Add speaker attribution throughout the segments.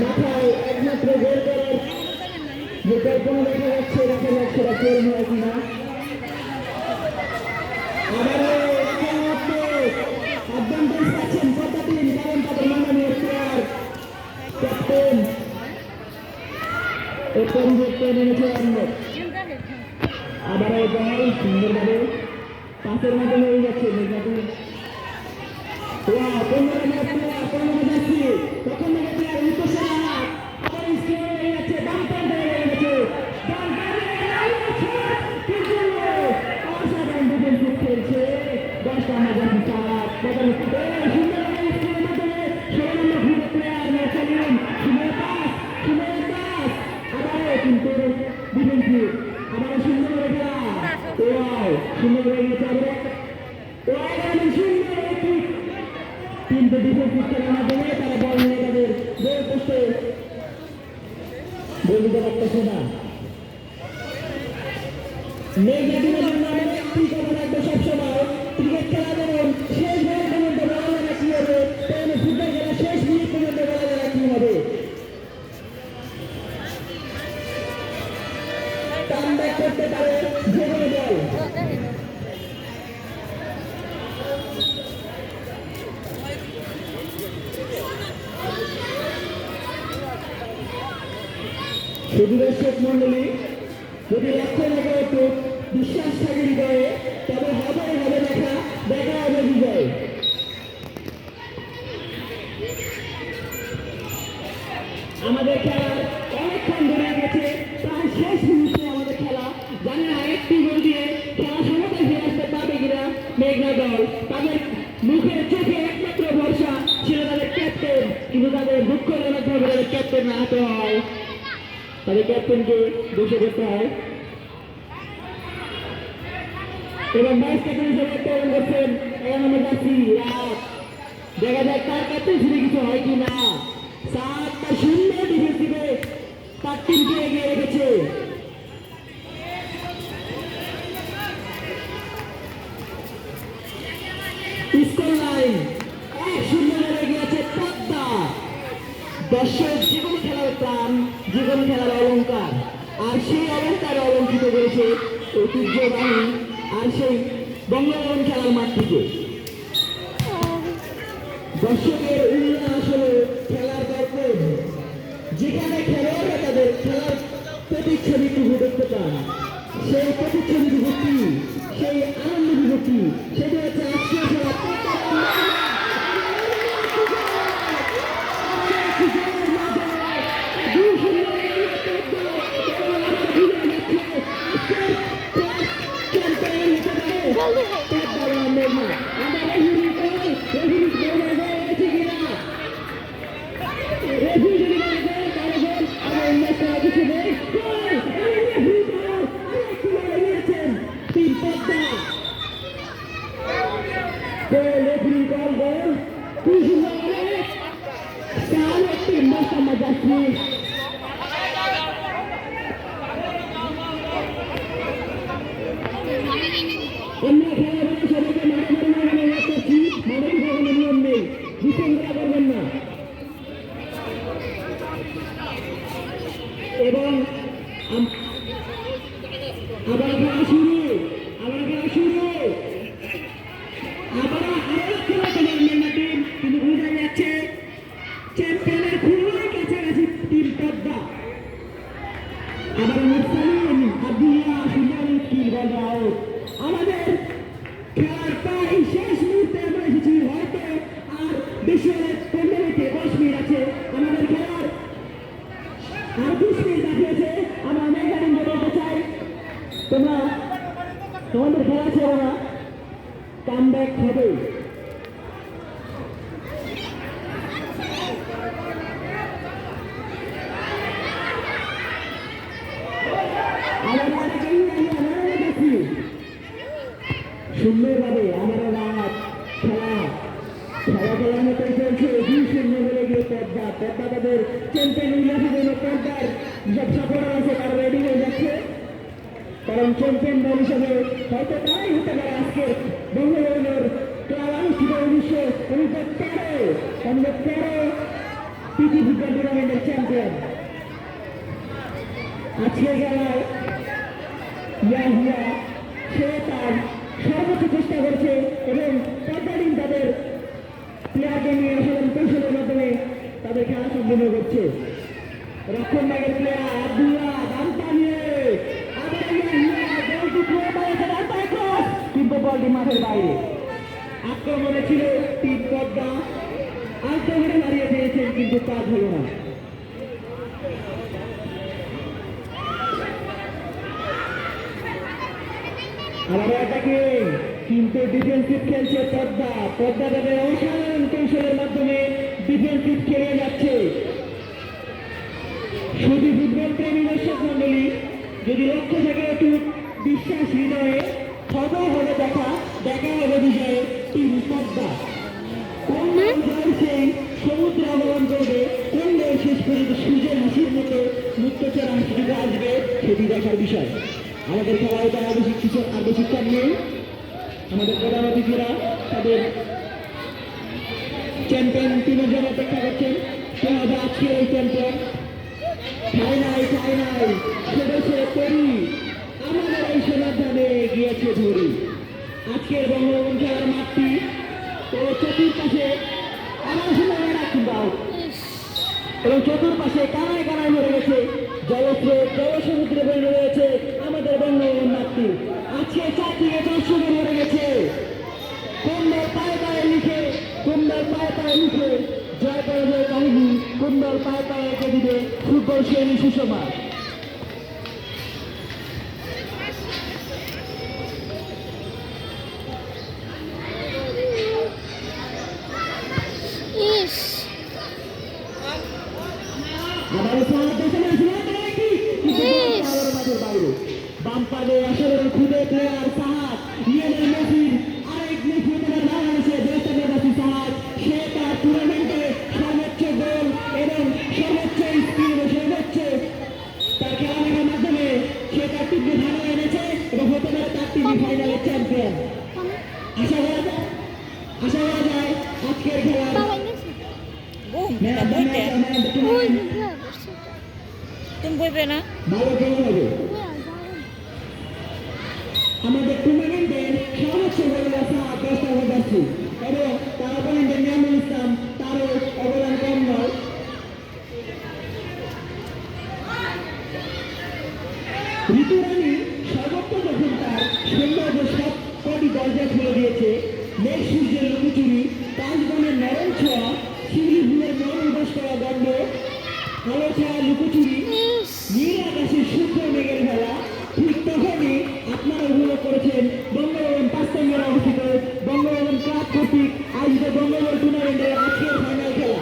Speaker 1: মাথায় একমাত্র গোল করার যে কল্পনা দেখা যাচ্ছে দেখা যাচ্ছে সেটা পূরণ হয় কিনা। আবারও অ্যাডভান্টেজ পাচ্ছেন পদ্মা টিম কারণ গোল পারতেছে না নেগেটিভের জন্য নামে রাখব সবসময় ক্রিকেট খেলা যেমন শেষ দর্শক মন্ডলী যদি লক্ষ্য রাখা একটু বিশ্বাস থাকে হৃদয়ে, তবে হবে হবে দেখা দেখা হবে বিজয় আমাদের খেলার অনেকক্ষণ ধরে গেছে, প্রায় শেষ মুহূর্তে আমাদের খেলা। জানি না একটি গোল দিয়ে খেলা সমতায় ফিরে আসতে পারবে কিনা মেঘনা দল। তাদের মুখের চোখে একমাত্র ভরসা ছিল তাদের ক্যাপ্টেন কিন্তু তাদের দুঃখজনক ভাবে তাদের ক্যাপ্টেন আহত হয়। তাদের ক্যাপ্টেনকে বসে করতে হয়। এবং ভাইস ক্যাপ্টেন হিসেবে প্রেরণ করছেন দেখা যাক তার ক্যাপ্টেন ছিল কিছু হয় কি না সাতটা সুন্দর ডিফেন্সিভে তার টিমকে এগিয়ে রেখেছে। আর সেই অলঙ্কার অলঙ্কিত করেছে ঐতিহ্যবাহী আর সেই বঙ্গবন খেলার মাঠ থেকে দর্শকের উল্লাস হলো খেলার দর্পণ যেখানে খেলোয়াড়রা তাদের খেলার প্রতিচ্ছবিটুকু দেখতে পান, সেই প্রতিচ্ছবিটুকু সেই আনন্দ বিভূতি সেটা হচ্ছে আজকের আমরা খেলাধুলা সবাইকে মাঠে মাঠে মাঠে করছি মাঠে নিয়ম নেই বিশৃঙ্খলা করবেন না সুন্দরভাবে আমরা রাত খেলা খেলা খেলার মতোই চলছে। দুই শূন্য হয়ে গিয়ে পদ্মা পদ্মা তাদের চ্যাম্পিয়ন উল্লাসের জন্য পদ্মার যেসব সাপোর্টার আছে, তারা রেডি হয়ে চ্যাম্পিয়ন হয়তো তাই হতে পারে আজকে বঙ্গবন্ধুর ক্লাব অনুষ্ঠিত উনিশশো উনিশশো তেরো উনিশশো তেরো পিটি ফুটবল টুর্নামেন্টের আজকের খেলায় ইয়াহিয়া পর্দাদিন তাদের প্লেয়ারকে নিয়ে সাধারণ কৌশলের মাধ্যমে তাদের খেলা সম্পূর্ণ করছে। রক্ষণ ভাগের প্লেয়ার আব্দুল্লাহ দামটা আক্রমণে ছিল তিন পর্দা আক্রমণে দাঁড়িয়ে দিয়েছেন কিন্তু কাজ হলো না। কিন্তু ডিফেন্সিভ খেলছে পদ্মা। পদ্মা তাদের অসাধারণ কৌশলের মাধ্যমে ডিফেন্সিভ খেলে যাচ্ছে। শুধু ফুটবল প্রেমী দর্শক মন্ডলী যদি লক্ষ্য থাকে একটু বিশ্বাস হৃদয়ে হবে হবে দেখা দেখা হবে বিষয়ে টিম পদ্মা। কোন দল সেই সমুদ্র অবলম্বন করবে কোন দল শেষ পর্যন্ত সূর্যের হাসির মতো মুক্তচর হাসিটুকু আসবে সেটি দেখার বিষয়। আমাদের খেলায় তো আর বেশি কিছু আর বেশিক্ষণ নেই। আমাদের প্রধান অতিথিরা, তাদের চ্যাম্পিয়ন টিমের জন্য অপেক্ষা করছেন। কে হবে আজকে এই চ্যাম্পিয়ন ঠাই নাই সেদেশে তরি আমাদের এই সমাধানে গিয়েছে ধরি। আজকের বঙ্গবন্ধু খেলার মাঠটি চতুর্পাশে এবং চতুর্পাশে কানায় কানায় মরে গেছে। জলস্রোত, জলসমুদ্রে বয়ে রয়েছে আমাদের বঙ্গবন্ধু মাঠটি আজকে থেকে চারশো জন মরে গেছে কুম্বল পায়ে পায়ে লিখে কুম্বল পায়ে পায়ে লিখে। জয় পরাজয় কাহিনী কুম্বল পায়ে পায়ে দিবে ফুটবল শ্রেণি সুষমা। ঋতু রানী সর্বত্র যখন তার দরজা খুলে দিয়েছে, মেঘ সূর্যের লুকুচুরি কাশবনের নরম ছোঁয়া শিউলি ফুলের মন করা গন্ধ আলো ছায়া লুকুচুরি, নীল আকাশে শুদ্ধ করেছেন বঙ্গভবন পাঁচতঙ্গের অবস্থিত বঙ্গভবন ক্লাব কর্তৃক আয়োজিত ফাইনাল খেলা।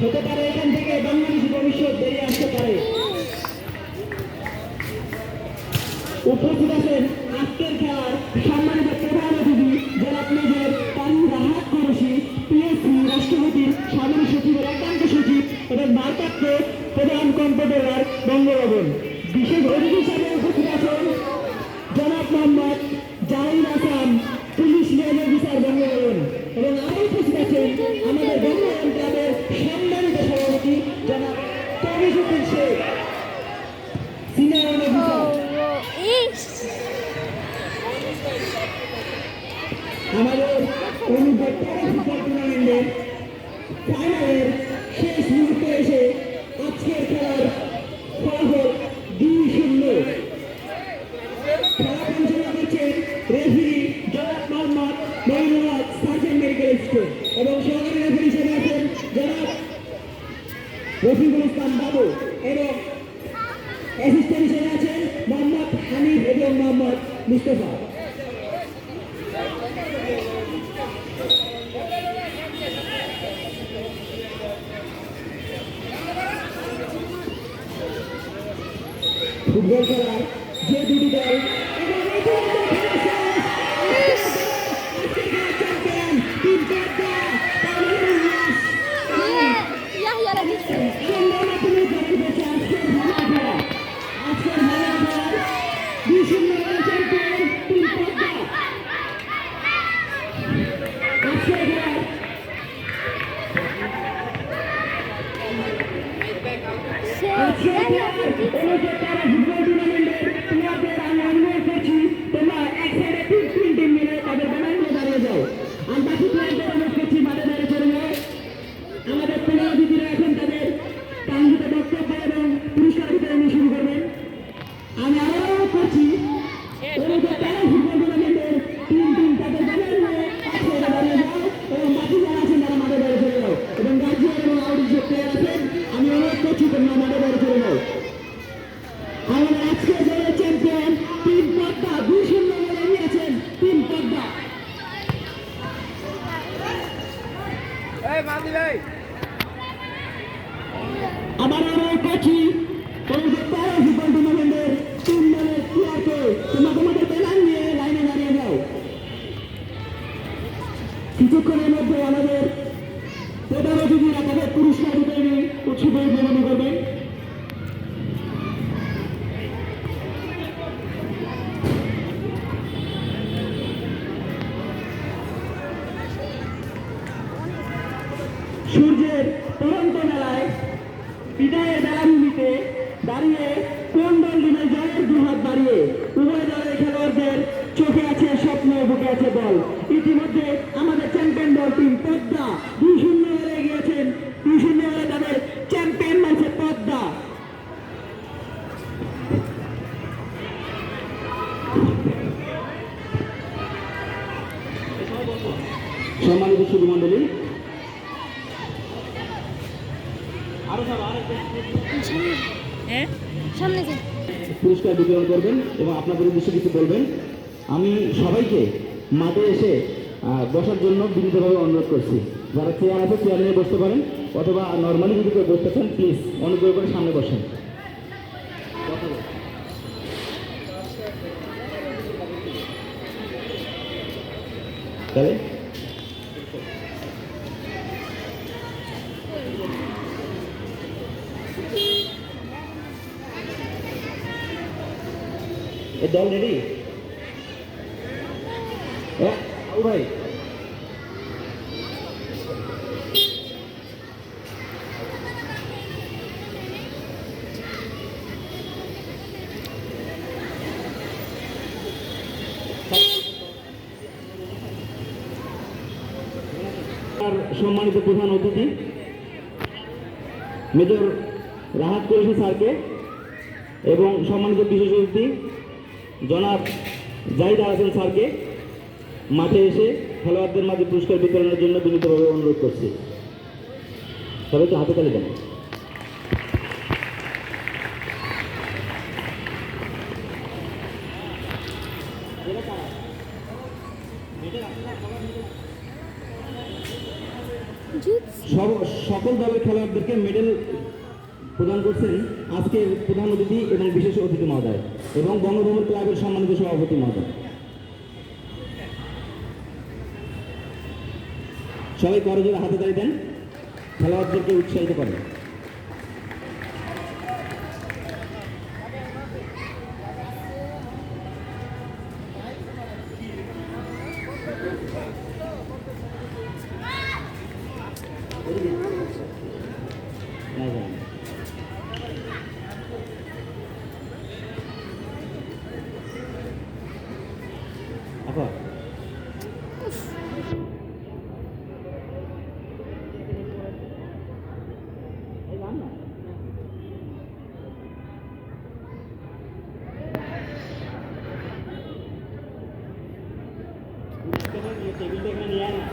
Speaker 1: হতে পারে এখান থেকে বাংলাদেশ ভবিষ্যৎ বেরিয়ে আসতে পারে। উপস্থিত আছেন আজকের খেলার সম্মানিত প্রধান অতিথি জনাব মেজর তারিক রাহাত করসি পিএসসি রাষ্ট্রপতির সাধারণ সচিবের একান্ত সচিব এবং ভারপ্রাপ্ত প্রধান কম্পিউটার বঙ্গভবন বিশেষ অতিথি হিসাবে উপস্থিত আছেন জনাব Mohammad Zahid Hasan, police level officer Bangabhaban এবং আরও উপস্থিত আছেন আমাদের বঙ্গভবন ক্লাবের সম্মানিত সভাপতি জনাব
Speaker 2: ও
Speaker 1: অফিসার
Speaker 2: ইস
Speaker 1: আমাদের অনুভব টুর্নামেন্টের ফাইনালের শেষ মুহূর্তে এসে আজকের খেলার ফলাফল দুই শূন্য খেলা এবং সহকারী রেফারি হিসেবে আছেন জনাব রফিকুল ইসলাম বাবু এবং অ্যাসিস্ট্যান্ট হিসেবে আছেন মোহাম্মদ হানিফ এবং মোহাম্মদ মুস্তফা।
Speaker 3: আমরা করছি সূর্যের তরন্ত মেলায় বিদায়ের বেলাভূমিতে দাঁড়িয়ে কোন দল দিনে জয়ের দুহাত বাড়িয়ে উভয় দলের খেলোয়াড়দের চোখে আছে স্বপ্ন, বুকে আছে বল। ইতিমধ্যে আমাদের চ্যাম্পিয়ন দল টিম পদ্মা দুই শূন্য হয়ে গিয়েছেন দুই শূন্য হলে তাদের চ্যাম্পিয়ন মারছে পদ্মা সম্মানিত শুধু মন্ডলী
Speaker 4: হ্যাঁ
Speaker 2: সামনে যান
Speaker 3: পুরস্কার বিতরণ করবেন এবং আপনাদের উদ্দেশ্যে কিছু বলবেন। আমি সবাইকে মাঠে এসে বসার জন্য বিনীতভাবে অনুরোধ করছি। যারা চেয়ার আছে চেয়ার নিয়ে বসতে পারেন। অথবা নর্মালি যদি কেউ বসতে চান প্লিজ অনুগ্রহ করে সামনে বসেন। তাহলে এ দল রেডি ভাই সম্মানিত প্রধান অতিথি, মেজর রাহাত করেছে স্যারকে এবং সম্মানিত বিশেষ অতিথি জনাব জাহিদ হাসান স্যারকে মাঠে এসে খেলোয়াড়দের মাঝে পুরস্কার বিতরণের জন্য বিনীতভাবে অনুরোধ করছি। তো হাতে তালি দেন। সকল দলের খেলোয়াড়দেরকে মেডেল প্রদান করছেন আজকের প্রধান অতিথি এবং বিশেষ অতিথি মহোদয়। এবং বঙ্গভবন ক্লাবের সম্মানিত সভাপতি মহোদয় সবাই করজোরে হাতে তালি দেন। খেলোয়াড়দেরকে উৎসাহিত করেন। না, না, না। আপা এই গান না টেবিলটা এখানে নিয়ে আয় না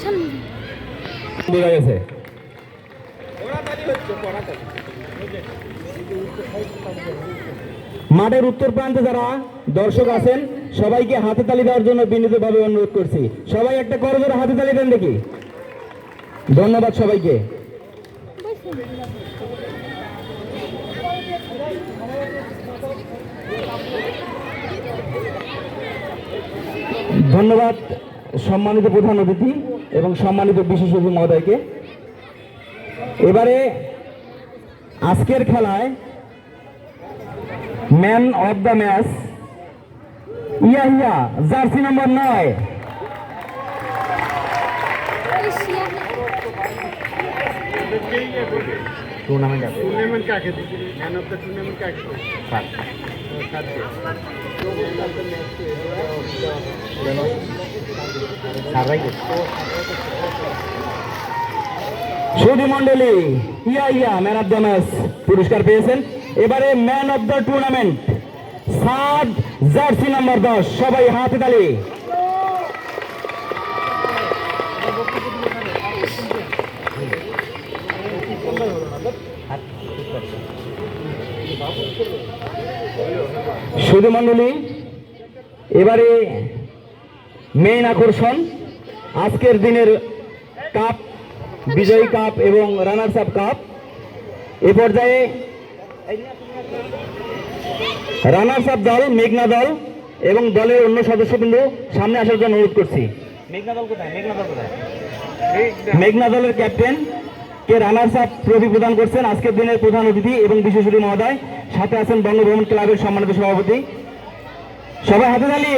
Speaker 2: সামনে যান
Speaker 3: বোঝা গেছে। মাঠের উত্তর প্রান্তে যারা দর্শক আছেন, সবাইকে হাতে তালি দেওয়ার জন্য বিনীতভাবে অনুরোধ করছি। সবাই একটা করজোরে হাতে তালি দেন দেখি। ধন্যবাদ সবাইকে। ধন্যবাদ। সম্মানিত প্রধান অতিথি এবং সম্মানিত বিশেষ অতিথি মহোদয়কে। এবারে আজকের খেলায় man of the match Yahya jersey number নয়। টুর্নামেন্ট
Speaker 5: টুর্নামেন্ট কাকে ম্যান অফ দ্য টুর্নামেন্ট কাকে
Speaker 3: সুধি মন্ডলী ইয়া ইয়া ম্যান অফ দ্য ম্যাচ পুরস্কার পেয়েছেন। এবারে ম্যান অফ দ্য টুর্নামেন্ট সাত জার্সি নাম্বার দশ, সবাই হাতে তালি। সুধি মন্ডলী এবারে মেইন আকর্ষণ আজকের দিনের কাপ বিজয়ী কাপ এবং রানার্স আপ কাপ এ পর্যায়ে রানার্স আপ দল মেঘনা দল এবং দলের অন্য সদস্যবৃন্দ সামনে আসার জন্য অনুরোধ করছি। মেঘনা দল কোথায়? মেঘনা দল কোথায়? মেঘনা দলের ক্যাপ্টেন কে রানার্স আপ ট্রফি প্রদান করছেন আজকের দিনের প্রধান অতিথি এবং বিশেষ অতিথি মহোদয়। সাথে আছেন বঙ্গভবন ক্লাবের সম্মানিত সভাপতি। সবাই হাতে তালি।